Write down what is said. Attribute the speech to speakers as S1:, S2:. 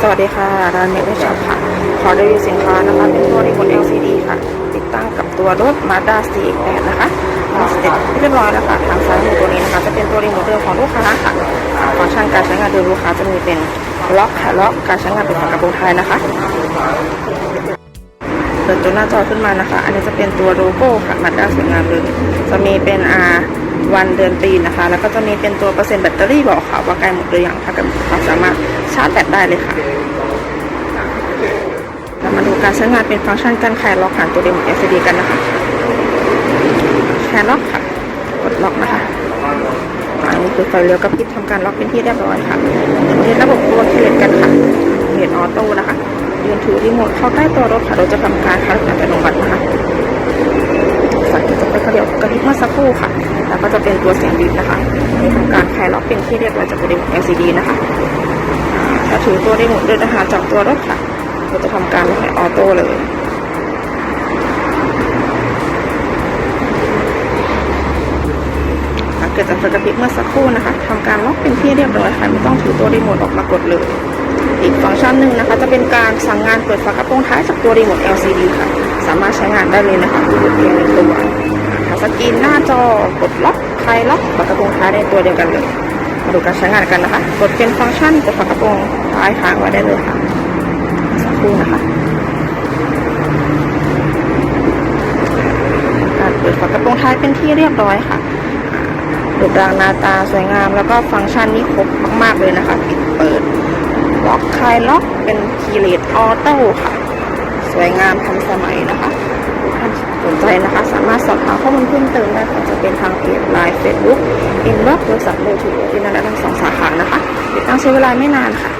S1: สวัสดีค่ะ ร้านเมกช็อปค่ะ ขอรีวิวสินค้านะคะ เป็นตัวรีโมท LCD ค่ะ ติดตั้งกับตัวรถ Mazda CX-8 นะคะมีสเต็ปเรียบร้อยแล้วค่ะ ทางซ้ายมือตัวนี้นะคะ จะเป็นตัวรีโมทเดิมของลูกค้าค่ะ ฟังก์ชันการใช้งานโดยลูกค้าจะมีเป็นล็อกค่ะล็อกการใช้งานเป็นฝากระโปรงท้ายนะคะเปิดตัวหน้าจอขึ้นมานะคะ อันนี้จะเป็นตัวโลโก้ค่ะมาด้าสวยงามเลย จะมีเป็นอาวันเดือนปีนะคะ แล้วก็จะมีเป็นตัวเปอร์เซ็นต์แบตเตอรี่บอกค่ะว่าใกล้หมดหรือยังถ้าเกิดเรามสามารถ ชาร์จแบตได้เลยค่ะเรามาดูการใช้งานเป็นฟังก์ชันการคลายล็อกผ่านตัวเดม LCD กันนะคะคลายล็อกค่ะ กดล็อกนะคะอันนี้คือไฟเลี้ยวกระพริบทำการล็อกเป็นที่เรียบร้อยค่ะเรียนระบบตัวเคลียร์กันค่ะเคลียร์ออโต้นะคะยืนถือรีโมทเข้าใกล้ตัวรถค่ะเราจะทำการคัดอัตโนมัตินะคะสังเกตจะไปกระเดียวกระพริบเมื่อสักครู่ค่ะ แล้วก็จะเป็นตัวเสียงบีบนะคะนี่ทำการคลายล็อกเป็นที่เรียบร้อยจากตัวรีโมท LCD นะคะ อ่าถ้าถือตัวรีโมทเดินนะคะจากตัวรถค่ะเราจะทำการล็อกให้ออโต้เลยสังเกตจากไฟกระพริบเมื่อสักครู่นะคะทำการล็อกเป็นที่เรียบร้อยค่ะไม่ต้องถือตัวรีโมทออกมากดเลย อีกฟังก์ชันหนึ่งนะคะ จะเป็นการสั่งงานเปิดฝากระโปรงท้ายจากตัวรีโมท LCD ค่ะ สามารถใช้งานได้เลยนะคะดูเพียงในตัวทัชสกรีนหน้าจอกดล็อกคลายล็อกฝากระโปรงท้ายในตัวเดียวกันเลย มาดูการใช้งานกันนะคะ กดเป็นฟังก์ชันเปิดฝากระโปรงท้ายค้างไว้ได้เลยค่ะ สักครู่นะคะการเปิดฝากระโปรงท้ายเป็นที่เรียบร้อยค่ะรูปร่างหน้าตาสวยงาม แล้วก็ฟังก์ชันนี้ครบมากๆเลยนะคะปิดเปิดล็อกคลายล็อกเป็นคีย์เลสออโต้ค่ะ สวยงามทันสมัยนะคะานสนใจนะคะ สามารถสอบถามข้อมูลเพิ่มเติมได้ค่ะจะเป็นทางเพจไลน์เฟซบุ๊กอินบ็อกซ์โทรศัพท์มือถือที่นั่นและทั้งสองสาขานะคะติดตั้งใช้เวลาไม่นานค่ะ